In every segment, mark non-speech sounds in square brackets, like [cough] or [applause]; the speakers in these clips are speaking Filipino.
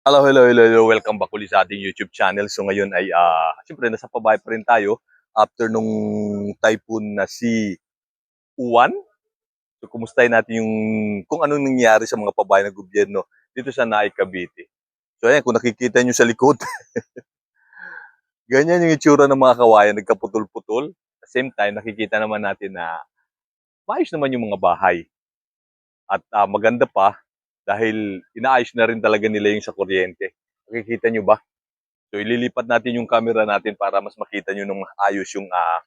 Hello, hello, hello, hello. Welcome back ulit sa ating YouTube channel. So ngayon ay, ah, siyempre, nasa pabahay pa rin tayo after nung typhoon na si Uwan. So kumustahin natin yung kung anong nangyari sa mga pabahay ng gobyerno dito sa Naay, Cavite. So ayan, kung nakikita nyo sa likod, [laughs] ganyan yung itsura ng mga kawayan, nagkaputol-putol. At same time, nakikita naman natin na maayos naman yung mga bahay. At ah, maganda pa, dahil inaayos na rin talaga nila yung sa kuryente. Nakikita nyo ba? So ililipat natin yung camera natin para mas makita nyo nung ayos yung ah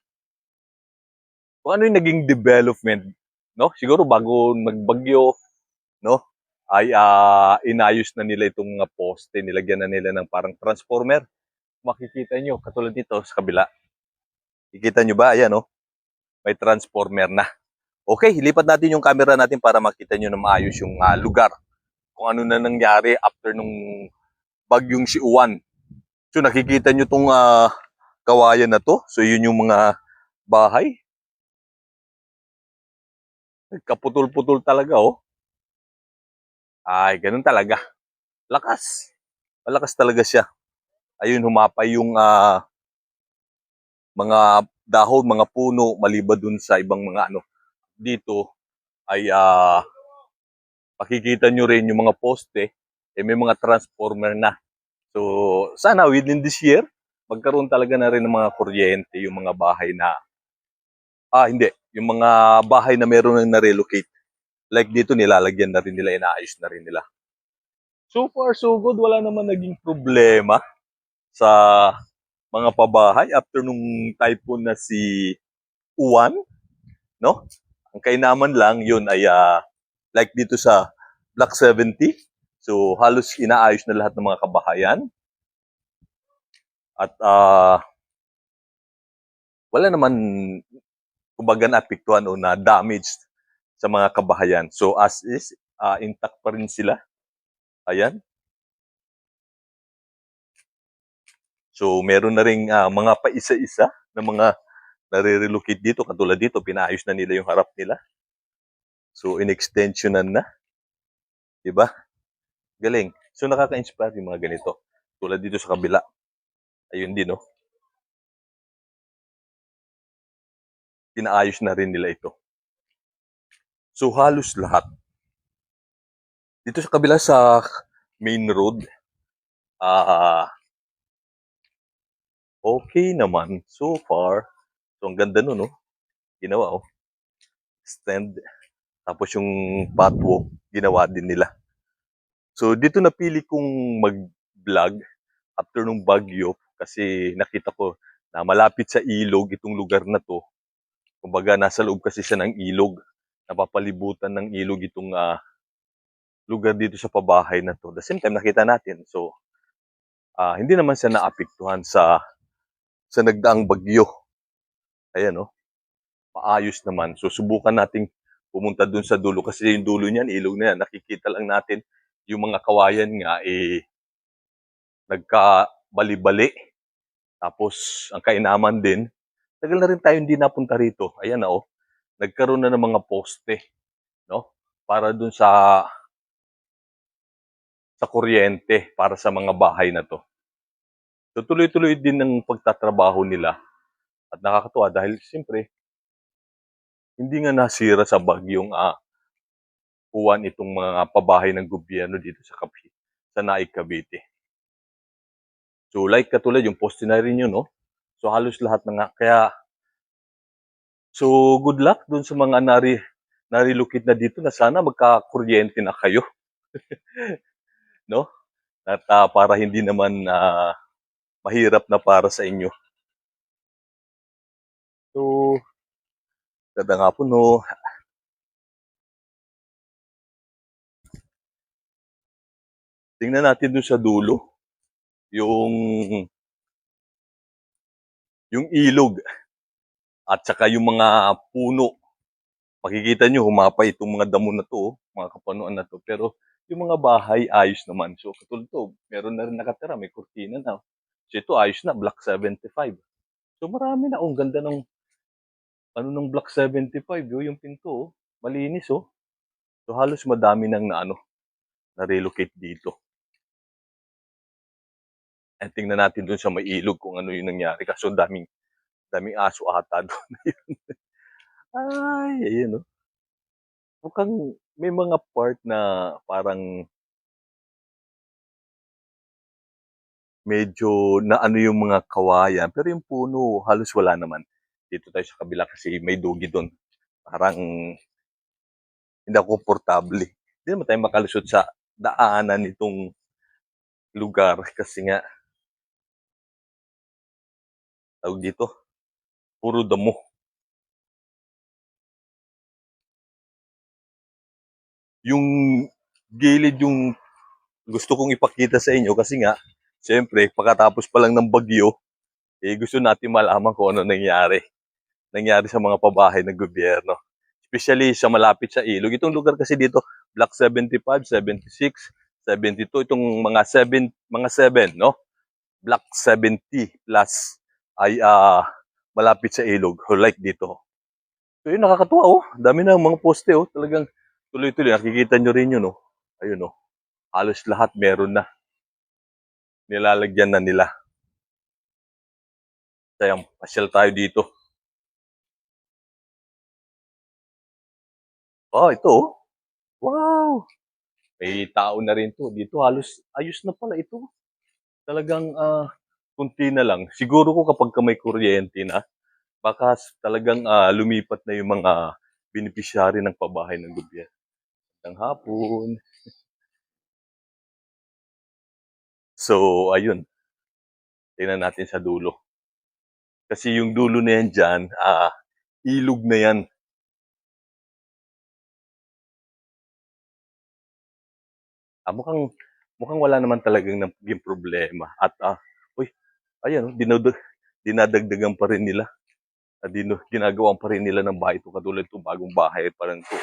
kung ano yung naging development, no? Siguro bago nagbagyo, no? Ay ah inayos na nila itong mga poste, nilagyan na nila ng parang transformer. Makikita nyo, katulad dito sa kabila. Kikita nyo ba? Ayan, no? May transformer na. Okay, ilipat natin yung camera natin para makita nyo na maayos yung ah, lugar. Kung ano na nangyari after nung bagyong si Uwan. So nakikita nyo tong ah, kawayan na to. So yun yung mga bahay. Nagkaputol-putol talaga oh. Ay, ganun talaga. Lakas. Malakas talaga siya. Ayun, humapay yung ah, mga dahon, mga puno, maliba dun sa ibang mga ano. Dito ay ah, makikita nyo rin yung mga poste, eh, may mga transformer na. So, sana within this year, magkaroon talaga na rin ng mga kuryente, yung mga bahay na, ah, hindi, yung mga bahay na meron na na-relocate. Like dito, nilalagyan na rin nila, inaayos na rin nila. So far, so good. Wala naman naging problema sa mga pabahay after nung typhoon na si Uwan, no? Ang kainaman lang, yun ay ah, like dito sa Block 70. So, halos inaayos na lahat ng mga kabahayan. At ah, wala naman kumbaga naapektuhan o na damaged sa mga kabahayan. So, as is, ah, intact pa rin sila. Ayan. So, meron na rin ah, mga paisa-isa na mga nare-relocate dito. Katulad dito, pinaayos na nila yung harap nila. So, in-extensionan na. Diba? Galing. So, nakaka-inspire yung mga ganito. Tulad dito sa kabila. Ayun din, no? Pinaayos na rin nila ito. So, halos lahat. Dito sa kabila sa main road, ah, okay naman so far. So, ang ganda nun, no? Ginawa, oh. Stand. Tapos yung patwalk, ginawa din nila. So, dito napili kong mag-vlog after nung bagyo kasi nakita ko na malapit sa ilog itong lugar na to. Kumbaga, nasa loob kasi siya ng ilog. Napapalibutan ng ilog itong ah, lugar dito sa pabahay na to. The same time, nakita natin. So, ah, hindi naman siya naapektuhan sa sa nagdaang bagyo. Ayan, no? Maayos naman. So, subukan nating pumunta dun sa dulo kasi yung dulo niyan, ilog na yan. Nakikita lang natin yung mga kawayan nga, eh, nagka-bali-bali. Tapos, ang kainaman din, tagal na rin tayo hindi napunta rito. Ayan na, oh. Nagkaroon na ng mga poste, no? Para dun sa sa kuryente para sa mga bahay na to. So, tuloy-tuloy din ng pagtatrabaho nila. At nakakatuwa dahil siyempre, hindi nga nasira sa bagyong ah, uwan itong mga pabahay ng gobyerno dito sa Cavite, sa Naik, Cavite. So, like katulad yung poste na rin yun, no? So, halos lahat na nga. Kaya, so, good luck dun sa mga nari, narilocate na dito na sana magkakuryente na kayo. [laughs] no? At ah, para hindi naman ah, mahirap na para sa inyo. So, ganda nga po, no? Tingnan natin dun sa dulo. Yung yung ilog at saka yung mga puno. Makikita nyo, humapay itong mga damo na to, mga kapanuan na to. Pero yung mga bahay, ayos naman. So, katulad to, meron na rin nakatira, may kurtina na. So, ito, ayos na, Block 75. So, marami na. Oh, ang ganda ng, ano ng Block 75, oh, yung pinto, oh. Malinis, oh. So, halos madami nang na, ano, na-relocate dito. Eh, tingnan natin dun sa may ilog kung ano yung nangyari. Kaso daming, daming aso ata [laughs] doon. Ay, ayun oh. Mukhang may mga part na parang medyo na ano yung mga kawayan. Pero yung puno, halos wala naman. Dito tayo sa kabila kasi may dugi doon. Parang hindi ako komportable. Hindi naman tayo makalusot sa daanan nitong lugar kasi nga tawag dito, puro damo. Yung gilid yung gusto kong ipakita sa inyo kasi nga, siyempre, pagkatapos pa lang ng bagyo, eh gusto natin malaman kung ano nangyari. Nangyari sa mga pabahay ng gobyerno. Especially sa malapit sa ilog. Itong lugar kasi dito, Block 75, 76, 72, itong mga 7, mga 7, no? Block 70 plus ay ah malapit sa ilog, or like dito. So yun, nakakatuwa oh. Dami na mga poste oh. Talagang tuloy-tuloy. Nakikita nyo rin yun oh. Ayun oh. Halos lahat meron na. Nilalagyan na nila. Kaya pasyal tayo dito. Oh, ito. Wow! May tao na rin to. Dito halos ayos na pala ito. Talagang ah kunti na lang. Siguro ko kapag ka may kuryente na, baka talagang ah, lumipat na yung mga beneficiary ng pabahay ng gobyerno. Ng hapon. [laughs] So, ayun. Tingnan natin sa dulo. Kasi yung dulo na yan dyan, ah, ilog na yan. Ah, mukhang, mukhang wala naman talagang naging problema. At, ah, uy, ayan, oh, dinod- dinadagdagan pa rin nila. Ah, dino, ginagawa pa rin nila ng bahay ito. Katulad itong bagong bahay, parang ito.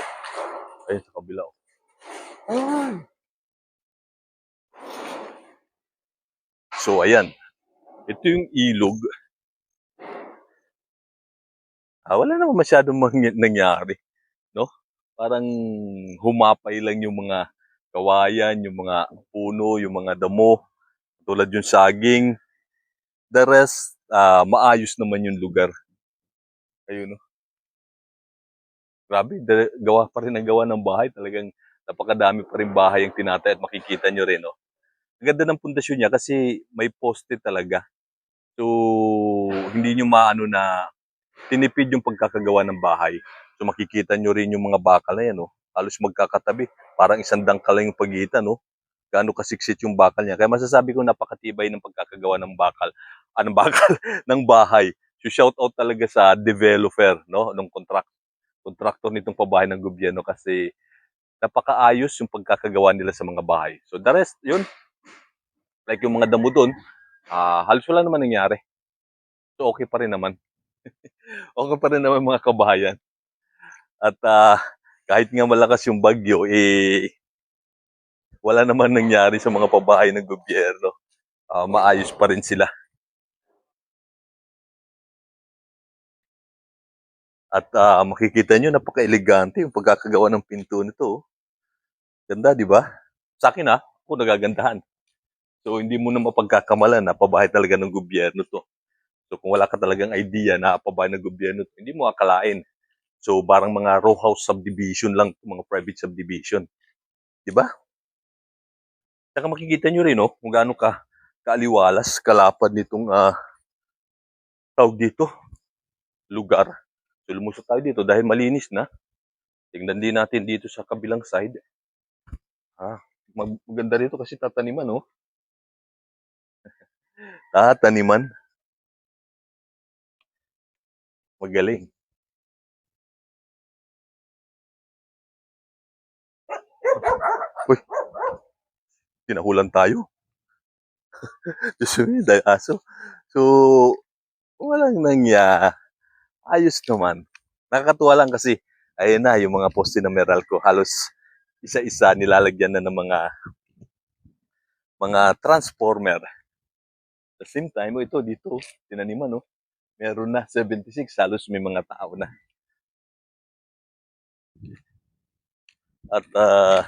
Ayun, sa kabila. Oh. Ay! So, ayan. Ito yung ilog. Ah, wala naman masyadong nangyari. No? Parang humapay lang yung mga kawayan, yung mga puno, yung mga damo. Tulad yung saging. The rest, ah, maayos naman yung lugar. Ayun, no? Grabe, da- gawa pa rin ang gawa ng bahay. Talagang napakadami pa rin bahay ang tinatay at makikita nyo rin, no? Ang ganda ng pundasyon niya kasi may poste talaga. So, hindi nyo maano na tinipid yung pagkakagawa ng bahay. So, makikita nyo rin yung mga bakal na yan, no? Halos magkakatabi. Parang isang dangkal lang yung pagitan, no? Gaano kasiksit yung bakal niya. Kaya masasabi ko napakatibay ng pagkakagawa ng bakal, [laughs] anong bakal, [laughs] ng bahay. So, shout out talaga sa developer, no? Nung contract, contractor nitong pabahay ng gobyerno kasi napakaayos yung pagkakagawa nila sa mga bahay. So, the rest, yun, like yung mga damo doon, ah halos wala naman nangyari. So, okay pa rin naman. [laughs] okay pa rin naman mga kabahayan. At ah, kahit nga malakas yung bagyo, eh, wala naman nangyari sa mga pabahay ng gobyerno. Ah, maayos pa rin sila. At ah, makikita nyo, napaka-elegante yung pagkakagawa ng pinto nito. oh. Ganda, di ba? Sa akin ha, ako nagagandahan. So, hindi mo na mapagkakamalan na pabahay talaga ng gobyerno to. So, kung wala ka talagang idea na pabahay ng gobyerno to, hindi mo akalain. So, parang mga row house subdivision lang, mga private subdivision. Di ba? Saka makikita nyo rin, no, kung gaano ka kaaliwalas, kalapad nitong ah, tawag dito, lugar. So, lumusot tayo dito dahil malinis na. Tingnan din natin dito sa kabilang side. Ah, mag- maganda rito kasi tataniman, no? [laughs] Tataniman. Magaling. Uy, tinahulan tayo. [laughs] Susunod ang aso. So, walang nangya. Ayos naman. Nakakatuwa lang kasi, ayun na, yung mga poste ng Meralco, halos isa-isa nilalagyan na ng mga mga transformer. At the same time, oh, ito dito, tinaniman, no? Meron na 76, halos may mga tao na. At ah,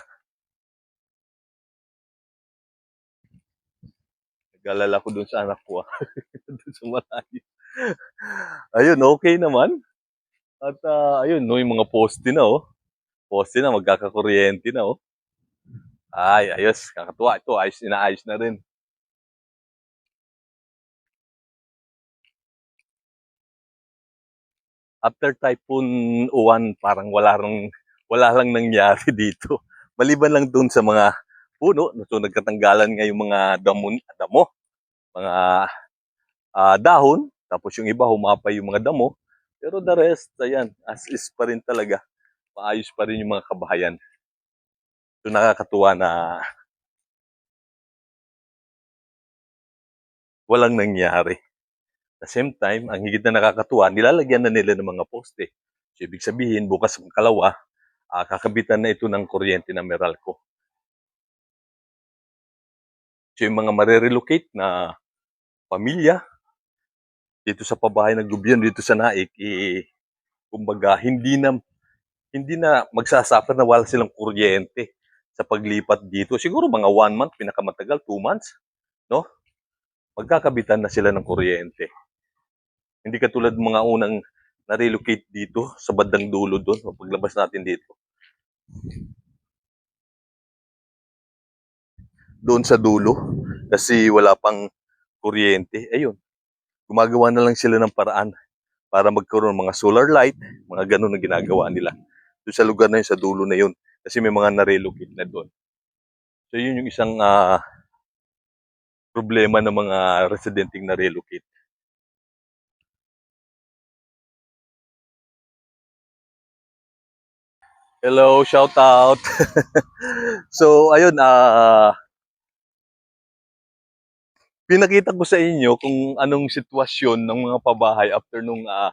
Galala ko dun sa anak ko. ah. [laughs] dun sa malayo. ayun, okay naman. At ah, ayun, no, yung mga poste na, oh. Poste na, magkakakuryente na, oh. Ay, ayos. Kakatuwa. Ito, ayos, inaayos na rin. After Typhoon Uwan, parang wala lang, wala lang nangyari [laughs] dito. Maliban lang dun sa mga puno, so nagkatanggalan nga yung mga damon, damo, mga ah, dahon, tapos yung iba humapay yung mga damo. Pero the rest, ayan, as is pa rin talaga. Maayos pa rin yung mga kabahayan. So nakakatuwa na walang nangyari. At the same time, ang higit na nakakatuwa, nilalagyan na nila ng mga poste. So ibig sabihin, bukas ang kalawa, ah, kakabitan na ito ng kuryente na Meralco. So yung mga marirelocate na pamilya dito sa pabahay ng gobyerno dito sa Naik, eh, kumbaga hindi na hindi na magsasuffer na wala silang kuryente sa paglipat dito. Siguro mga one month, pinakamatagal, two months, no? Magkakabitan na sila ng kuryente. Hindi katulad mga unang na-relocate dito sa bandang dulo doon, paglabas natin dito. Doon sa dulo, kasi wala pang kuryente. Ayun, gumagawa na lang sila ng paraan para magkaroon ng mga solar light, mga ganun na ginagawa nila. Doon sa lugar na yun, sa dulo na yun. Kasi may mga na-relocate na doon. So yun yung isang ah, problema ng mga residenteng na-relocate. Hello, shout out. [laughs] so ayun, ah pinakita ko sa inyo kung anong sitwasyon ng mga pabahay after nung ah,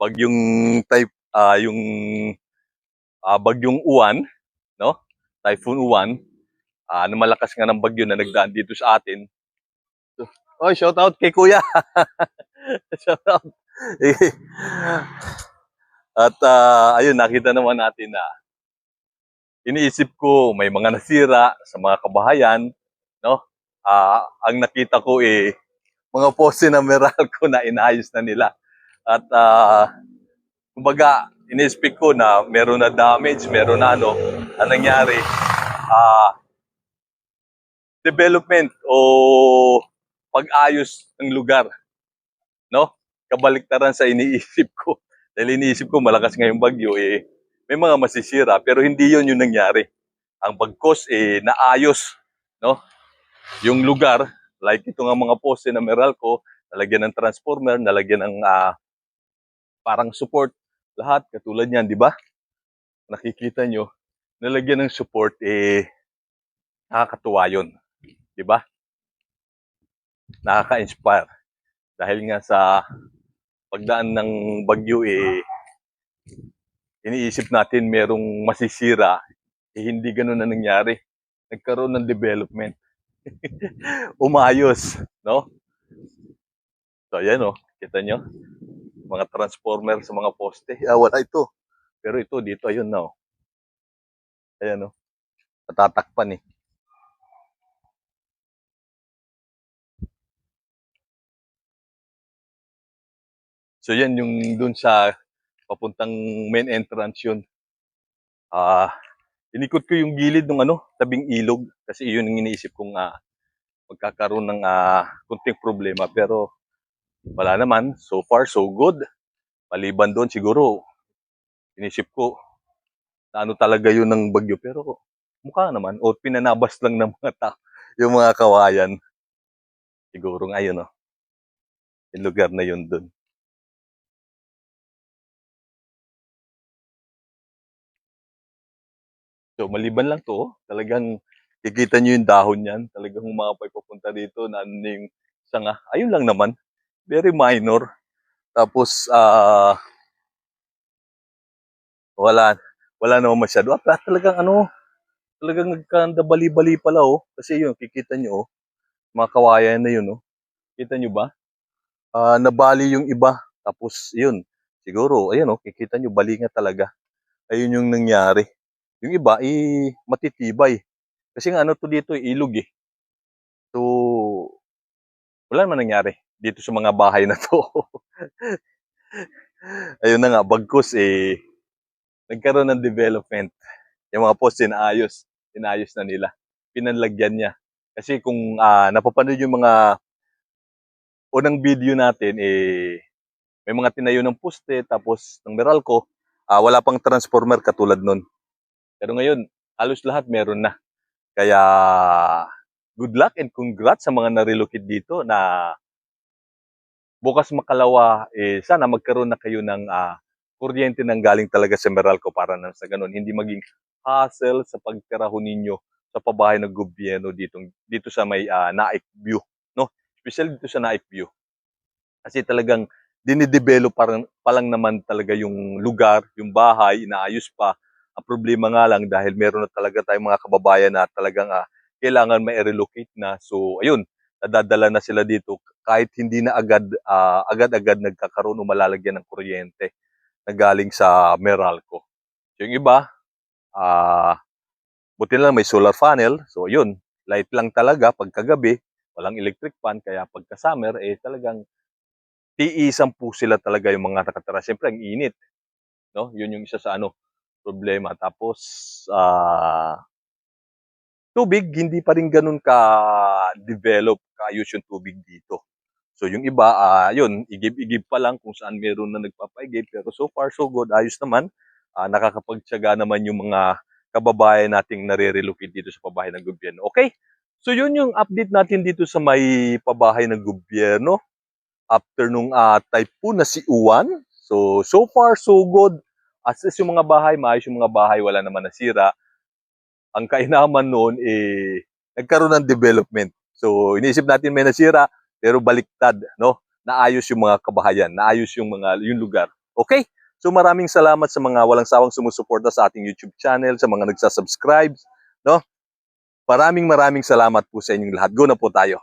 bagyong type ah, yung ah, bagyong Uwan, no? Typhoon Uwan, ah, na malakas nga ng bagyo na nagdaan dito sa atin. So, oy, shout out kay Kuya. [laughs] shout out. [laughs] At ah, ayun, nakita naman natin na iniisip ko may mga nasira sa mga kabahayan, no? Ah, ang nakita ko eh mga poste na Meralco na inayos na nila. At ah, kumbaga, inispect ko na meron na damage, meron na ano, ang nangyari, ah, development o pag-ayos ng lugar, no? Kabaliktaran sa iniisip ko. Dahil iniisip ko malakas ngayong bagyo, eh, may mga masisira, pero hindi yon yung nangyari. Ang pag-cause, eh, naayos, no? Yung lugar, like ito nga mga poste na Meralco, nalagyan ng transformer, nalagyan ng ah, parang support, lahat, katulad niyan, di ba? Nakikita nyo, nalagyan ng support, eh, nakakatuwa yun. Di ba? Nakaka-inspire. Dahil nga sa pagdaan ng bagyo, eh, iniisip natin merong masisira, eh, hindi ganun na nangyari. Nagkaroon ng development. [laughs] Umayos, no? So, ayan, oh. Kita nyo? Mga transformer sa mga poste. Ah, wala ito. Pero ito, dito, ayun na, oh. Ayan, oh. Natatakpan, eh. So, yan yung dun sa papuntang main entrance yun. Ah, inikot ko yung gilid ng ano, tabing ilog kasi yun ang iniisip kong ah, magkakaroon ng ah, kunting problema pero wala naman. So far, so good. Maliban doon siguro, inisip ko na ano talaga yun ng bagyo pero mukha naman o pinanabas lang ng mga tao yung mga kawayan. Siguro nga yun, oh. Yung lugar na yun doon. So, maliban lang to, talagang kikita nyo yung dahon yan. Talagang humapay papunta dito na ano yung sanga. Ayun lang naman. Very minor. Tapos, ah, wala, wala naman masyado. At talagang ano, talagang nagkanda bali-bali pala, oh. Kasi yun, kikita nyo, oh. Mga kawayan na yun, oh. Kita nyo ba? Ah, nabali yung iba. Tapos, yun, siguro, ayun, oh, kikita nyo, bali nga talaga. Ayun yung nangyari. Yung iba, eh, matitibay. Kasi nga ano to dito, eh, ilog eh. So, wala naman nangyari dito sa mga bahay na to. [laughs] Ayun na nga, bagkus eh, nagkaroon ng development. Yung mga post, inaayos. Inaayos na nila. Pinanlagyan niya. Kasi kung ah, napapanood yung mga unang video natin, eh, may mga tinayo ng poste, tapos ng Meralco, ah, wala pang transformer katulad nun. Pero ngayon, halos lahat meron na. Kaya, good luck and congrats sa mga na-relocate dito na bukas makalawa, eh, sana magkaroon na kayo ng ah, kuryente nang galing talaga sa Meralco para na sa ganun. Hindi maging hassle sa pagtiraho ninyo sa pabahay ng gobyerno dito, dito sa may ah, Naik View. No? Especially dito sa Naik View. Kasi talagang dinidevelop parang, pa lang naman talaga yung lugar, yung bahay, inaayos pa. Ang problema nga lang dahil meron na talaga tayong mga kababayan na talagang ah, kailangan ma-relocate na. So, ayun, nadadala na sila dito kahit hindi na agad ah, agad-agad nagkakaroon o malalagyan ng kuryente na galing sa Meralco. Yung iba, ah buti na lang may solar panel. So, yun, light lang talaga pagkagabi, walang electric fan, kaya pagka summer, eh talagang tiisan po sila talaga yung mga nakatira. Siyempre, ang init. No? Yun yung isa sa ano, problema. Tapos, ah tubig, hindi pa rin ganun ka-develop, kaayos yung tubig dito. So, yung iba, ah yun, igib-igib pa lang kung saan meron na nagpapaigib. Pero so far, so good. Ayos naman. Ah, nakakapagtsaga naman yung mga kababayan nating nare-relocate dito sa pabahay ng gobyerno. Okay? So, yun yung update natin dito sa may pabahay ng gobyerno after nung ah, typhoon na si Uwan. So, so far, so good. As is yung mga bahay, maayos yung mga bahay, wala naman nasira. Ang kainaman noon, eh, nagkaroon ng development. So, iniisip natin may nasira, pero baliktad, no? Naayos yung mga kabahayan, naayos yung mga yung lugar. Okay? So, maraming salamat sa mga walang sawang sumusuporta sa ating YouTube channel, sa mga nagsasubscribe, no? Maraming maraming salamat po sa inyong lahat. Go na po tayo.